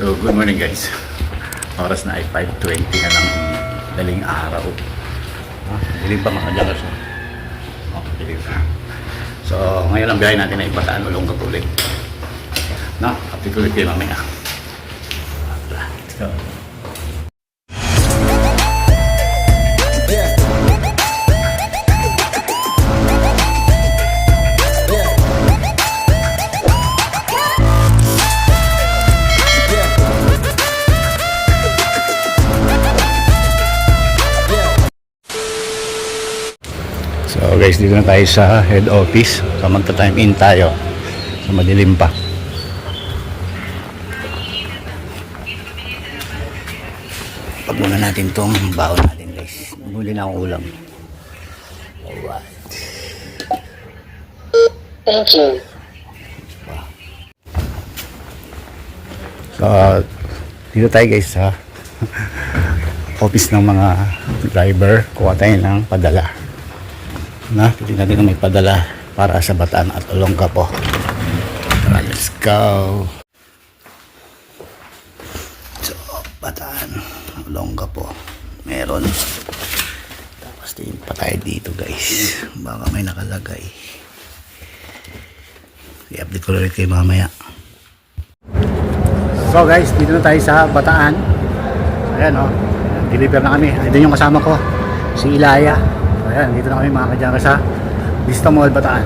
So, good morning guys. Oras na ay 5.20 na ng daling araw. Ah, dilim pa mga jackers. Oh, dilim pa. So, ngayon ang biyahe natin ay Bataan Ulong Kapulit. No, update ulit kayo mamaya. Let's go. Dito na tayo sa head office. So magta-time in tayo. So madilim pa. Pag muna natin tong baon natin guys. Muli na akong ulam. Alright. Thank you. So, dito tayo guys sa office ng mga driver. Kuha tayo ng padala. Na, pili natin kung may padala para sa Bataan at Olongga po. Tara, let's go. So, Bataan, Olongga po. Meron. Tapos tingin pa tayo dito guys. Baka may nakalagay. I-update ko ulit kayo mamaya. So guys, dito na tayo sa Bataan. Ayan o. Oh. Deliver na kami. Ayan yung kasama ko. Si Ilaya. Ayan, dito na kami mga kadyanga sa Vista Mall Bataan.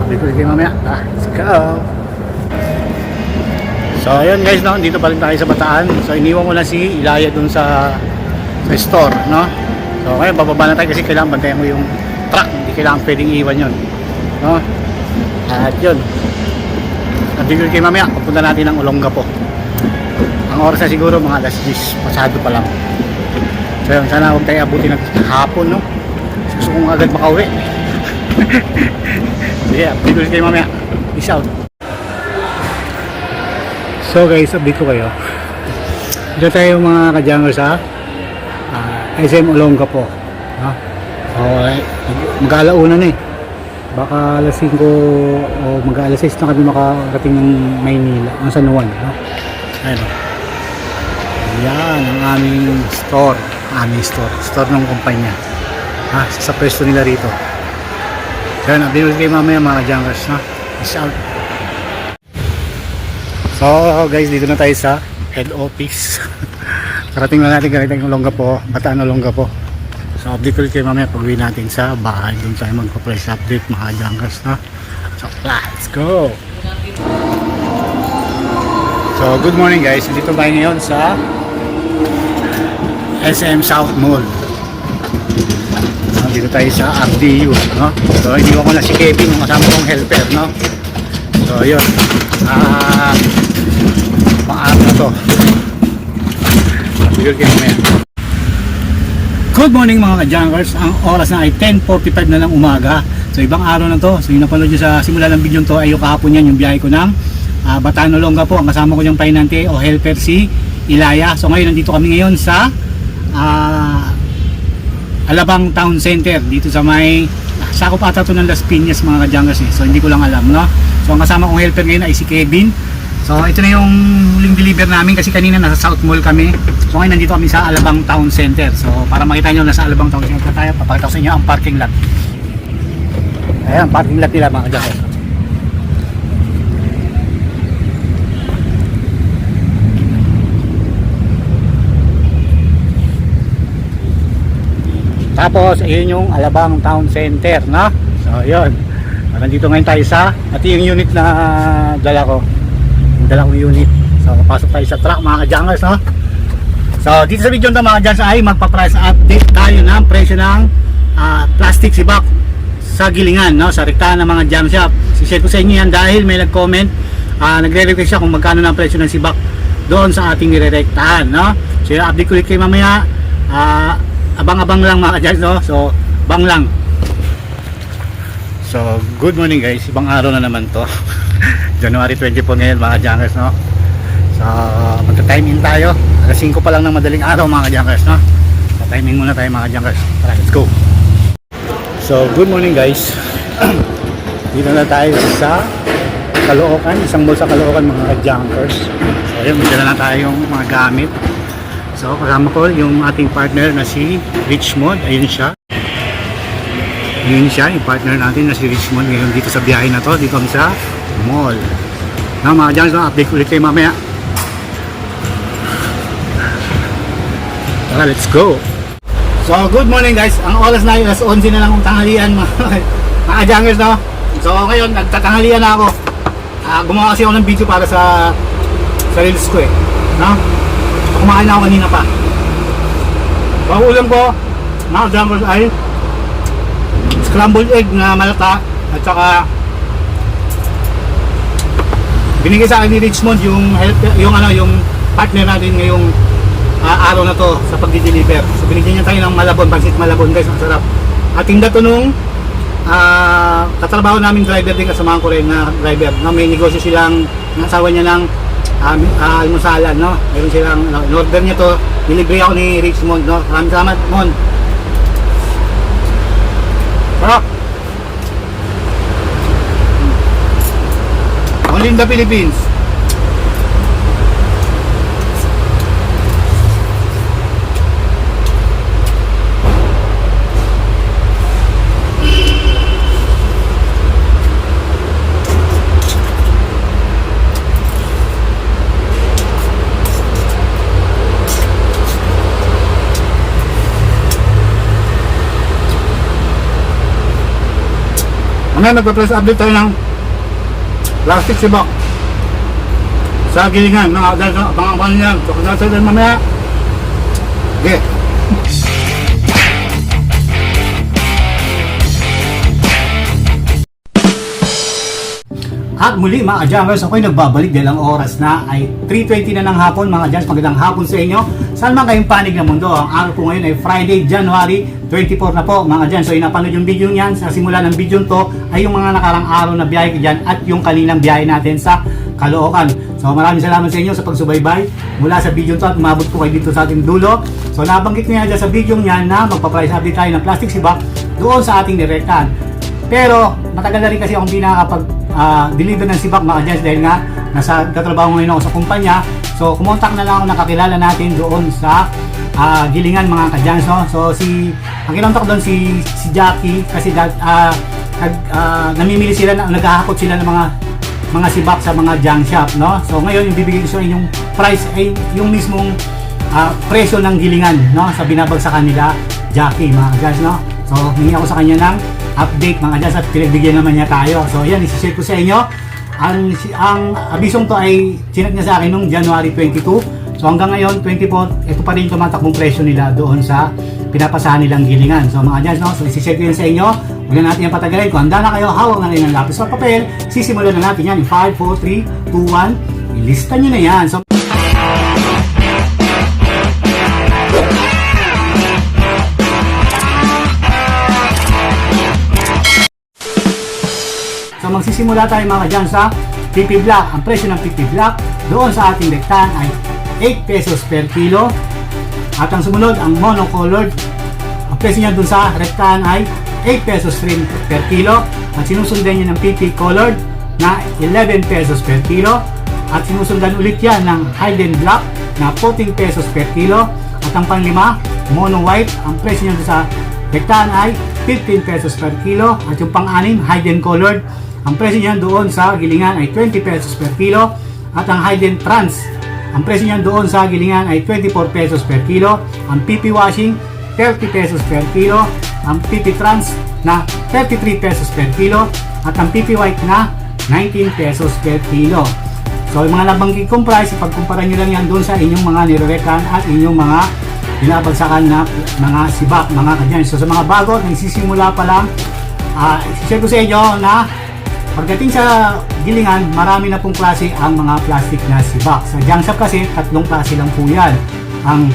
Update ko kayo mamaya. Ah, let's go! So ayun guys, no, dito pa rin tayo sa Bataan. So iniwan ko na si Ilaya dun sa, sa store, no? So ngayon bababa na tayo kasi kailangan bantayan mo yung truck. Hindi kailangan pwedeng iwan yun. No? At yun. At dito kayo mamaya, pupunta natin ng Olongga po. Ang oras na siguro mga alas 10, pasado pa lang. So sana huwag tayo abutin ng hapon, no? Gusto kong agad makauwi. Sige, dito kayo mamaya. Peace out. So guys, update ko kayo. Dito tayo mga kadyango sa ah, SM Olongga po. No? So, eh, mag-alauna na eh. Baka alas 5 o mag-alas 6 na kami makarating ng Maynila, ng San Juan. No? Ayun. Yan ang aming store. Aming store. Store ng kumpanya. Ha? Sa pwesto nila rito. Yan, update kayo mamaya mga kadyankers. No? Peace out. So guys, dito na tayo sa head office. Karating na natin karating Olongga po, Bataan Olongga po. So update ulit kayo mamaya pag natin sa bahay. Doon tayo magpa-price update mga junkers na. So let's go! So good morning guys, dito tayo ngayon sa SM South Mall. So, dito tayo sa RDU, no? So iniwan ko na si Kevin, yung kasama kong helper, no? So yun. Ah, pang-araw na to. Good morning mga ka-junkers. Ang oras na ay 10.45 na ng umaga. So ibang araw na to. So yung napanood nyo sa simula ng video to ay yung kahapon yan yung biyahe ko ng uh, Bataan Olongga po. Ang kasama ko yung painante o helper si Ilaya. So ngayon nandito kami ngayon sa ah, Alabang Town Center dito sa may sakop ata to ng Las Piñas mga ka-junkers eh. So hindi ko lang alam no. So ang kasama kong helper ngayon ay si Kevin. So ito na yung huling deliver namin kasi kanina nasa South Mall kami. So ngayon nandito kami sa Alabang Town Center. So para makita nyo nasa Alabang Town Center tayo, papakita ko sa inyo ang parking lot. Ayan, parking lot nila mga kajakos. Tapos, ayun yung Alabang Town Center, no? So, yun. Nandito ngayon tayo sa, at yung unit na dala ko. Yung dala kong unit. So, papasok tayo sa truck, mga kajangers, no? So, dito sa video na mga kajangers ay magpa-price update tayo ng presyo ng ah, plastic sibak sa gilingan, no? Sa rektahan ng mga jam shop. Si-share ko sa inyo yan dahil may nag-comment, ah, nagre-request siya kung magkano ng presyo ng sibak doon sa ating nirerektahan, no? So, update ko ulit kayo mamaya. Ah, abang-abang lang mga kajangers, no? So, bang lang. So, good morning guys. Ibang araw na naman to. January 24 ngayon mga jankers, no? So, magta-time in tayo. Alas 5 pa lang ng madaling araw mga jankers, no? So, timing muna tayo mga jankers. Tara, let's go. So, good morning guys. Dito na tayo sa Caloocan, isang mall sa Caloocan mga jankers. So, ayun, may dala na tayong mga gamit. So, kasama ko yung ating partner na si Richmond. Ayun siya. Ayun siya, yung partner natin na si Richmond ngayon dito sa biyahe na to. Dito kami sa mall. Na mga dyan, so, update ulit kayo mamaya. Tara, let's go! So, good morning guys. Ang oras na yun, alas 11 na lang ang tanghalian mga, mga jungers, no? So, ngayon, nagtatanghalian na ako. Ah, gumawa kasi ako ng video para sa sa reels ko eh. No? Kumain na ako kanina pa. So, ang ulam ko, mga jungers ay scrambled egg na malata at saka binigay sa akin ni Richmond yung help, yung ano yung partner natin ngayong ah, araw na to sa pagdi-deliver. So binigyan niya tayo ng malabon, pansit malabon guys, ang sarap. At tinda to nung ah, katrabaho namin driver din kasamahan ko rin na driver. No, may negosyo silang ng niya ng um, uh, almusalan, no. Meron silang no, in-order niya to, delivery ako ni Richmond, no. Maraming salamat, Mon. Sarap. Only in the Philippines. Mamaya magpa-press update tayo ng plastic sibak sa gilingan mga dahil sa pangapan niya. So, kung nasa tayo mamaya, okay. At muli mga Jammers, ako'y nagbabalik dahil ang oras na ay 3.20 na ng hapon mga Jammers. Magandang hapon sa inyo. Saan man kayong panig ng mundo? Ang araw po ngayon ay Friday, January 24 na po mga Jammers. So inapanood yung video niyan. Sa simula ng video to ay yung mga nakarang araw na biyahe ko dyan at yung kaninang biyahe natin sa Caloocan. So maraming salamat sa inyo sa pagsubaybay mula sa video to at umabot po kayo dito sa ating dulo. So nabanggit ko nga sa video niyan na magpa-price update tayo ng plastic sibak doon sa ating direktaan. Pero matagal na rin kasi akong hindi ah, deliver ng sibak mga Jens dahil nga nasa tatrabaho ngayon ako sa kumpanya. So kumontak na lang ako nakakilala natin doon sa ah, Gilingan mga kadyans. No? So si ang kinontak doon si si Jackie kasi that, ah, nag, ah, namimili sila na naghahakot sila ng mga mga sibak sa mga junk shop, no? So ngayon yung bibigay ko sa inyong price ay yung mismong ah, presyo ng gilingan, no? Sa binabagsakan nila Jackie, mga guys, no? So hingi ako sa kanya ng update mga guys at pinagbigyan naman niya tayo. So yan, isi-share ko sa inyo. Ang, ang abisong to ay chinak niya sa akin nung January 22. So hanggang ngayon, 24, ito pa rin tumatakbong presyo nila doon sa pinapasahan nilang gilingan. So mga guys, no? So isi-share ko yun sa inyo. Huwag na natin yung patagalin. Kung handa na kayo, hawak na rin ng lapis at papel. Sisimulan na natin yan in 5, 4, 3, 2, 1. Ilista nyo na yan. So, So magsisimula tayo mga dyan sa PP Black. Ang presyo ng PP Black doon sa ating rektahan ay 8 pesos per kilo. At ang sumunod, ang monocolored, ang presyo niya doon sa rektahan ay 8 pesos rin per kilo. At sinusundan niya ng PP colored na 11 pesos per kilo. At sinusundan ulit yan ng Hayden Black na 14 pesos per kilo. At ang panglima, mono white, ang presyo niya doon sa rektahan ay 15 pesos per kilo. At yung pang-anim, Hayden colored, ang presyo niyan doon sa gilingan ay 20 pesos per kilo at ang Hayden Trans ang presyo niyan doon sa gilingan ay 24 pesos per kilo. Ang PP washing 30 pesos per kilo. Ang PP Trans na 33 pesos per kilo at ang PP white na 19 pesos per kilo. So yung mga nabanggit kong price, ipagkumpara nyo lang yan doon sa inyong mga nirerekan at inyong mga binabagsakan na mga sibak, mga kadyan. So sa mga bago, nagsisimula pa lang, uh, share ko sa inyo na Pagdating sa gilingan, marami na pong klase ang mga plastic na sibak. Sa junk shop kasi, tatlong klase lang po yan. Ang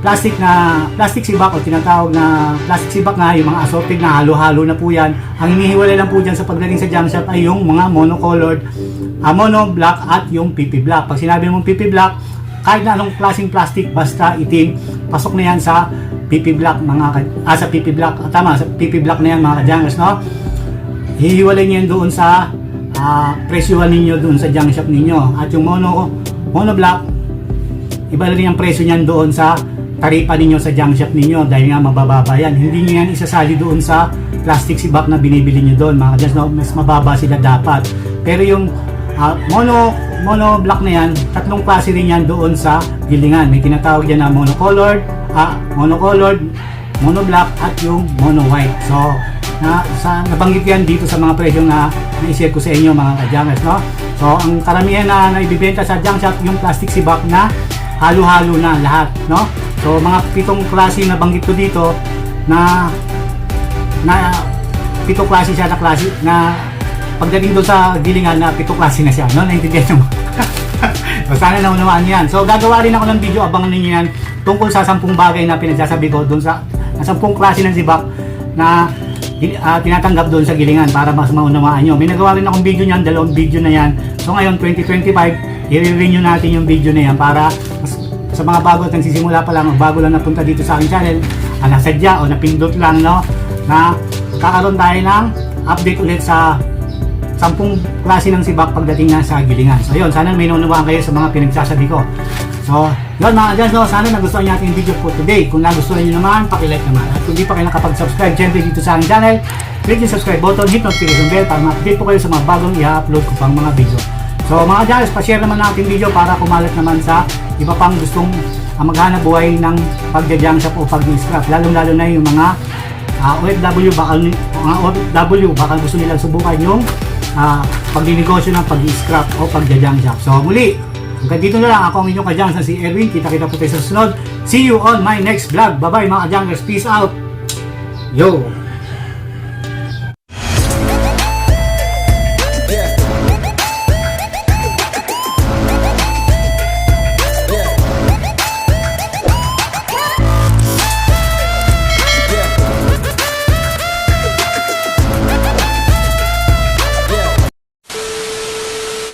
plastic na plastic sibak o tinatawag na plastic sibak na yung mga assorted na halo-halo na po yan. Ang inihiwalay lang po dyan sa pagdating sa junk shop ay yung mga monocolored, uh, mono black at yung PP black. Pag sinabi mong PP black, kahit na anong klaseng plastic basta itim, pasok na yan sa PP black mga ah, sa PP black. Ah, tama, sa PP black na yan mga kajangers, no? Hihiwalay niyo yan doon sa uh, presyuhan ninyo doon sa junk shop ninyo. At yung mono monoblock, iba na rin ang presyo niyan doon sa taripa ninyo sa junk shop ninyo dahil nga mabababa yan. Hindi nyo yan isasali doon sa plastic sibak na binibili nyo doon. Mga just no, mas mababa sila dapat. Pero yung ah, mono mono block na yan, tatlong klase rin yan doon sa gilingan. May tinatawag yan na monocolored, ah, monocolored, mono black at yung mono white. So, na sa nabanggit yan dito sa mga presyo na na-share ko sa inyo mga kajammers, no? So, ang karamihan na naibibenta sa junk shop yung plastic sibak na halo-halo na lahat, no? So, mga pitong klase na banggit ko dito na na pitong klase siya na klase na pagdating doon sa gilingan na pitong klase na siya, no? Naintindihan mo? so, sana naunawaan yan. So, gagawa rin ako ng video, abangan ninyo yan tungkol sa sampung bagay na pinagsasabi ko doon sa, na sampung klase ng sibak na ah, tinatanggap doon sa gilingan para mas maunawaan nyo. May nagawa rin akong video niyan, dalawang video na yan. So ngayon, 2025, i-renew natin yung video na yan para sa mga bago at nagsisimula pa lang, bago lang napunta dito sa aking channel, ah, nasadya o napindot lang, no, na kakaroon tayo ng update ulit sa sampung klase ng sibak pagdating na sa gilingan. So yun, sana may naunawaan kayo sa mga pinagsasabi ko. So, yun mga guys, no, sana nagustuhan niyo ating video for today. Kung nagustuhan niyo naman, pakilike naman. At kung di pa kayo nakapag-subscribe, syempre dito sa aking channel, click yung subscribe button, hit notification bell para ma-update po kayo sa mga bagong i-upload ko pang mga video. So mga guys, pa-share naman natin video para kumalat naman sa iba pang gustong uh, maghanap buhay ng pagja-junk shop o pag-scrap. Lalong-lalo na yung mga uh, OFW, baka, mga OFW, baka gusto nilang subukan yung uh, pagdinegosyo ng pag-scrap o pagja-junk shop. So muli, hanggang dito na lang ako ang inyong kadyang sa si Erwin. Kita-kita po tayo sa sunod. See you on my next vlog. Bye-bye mga kadyangers. Peace out. Yo!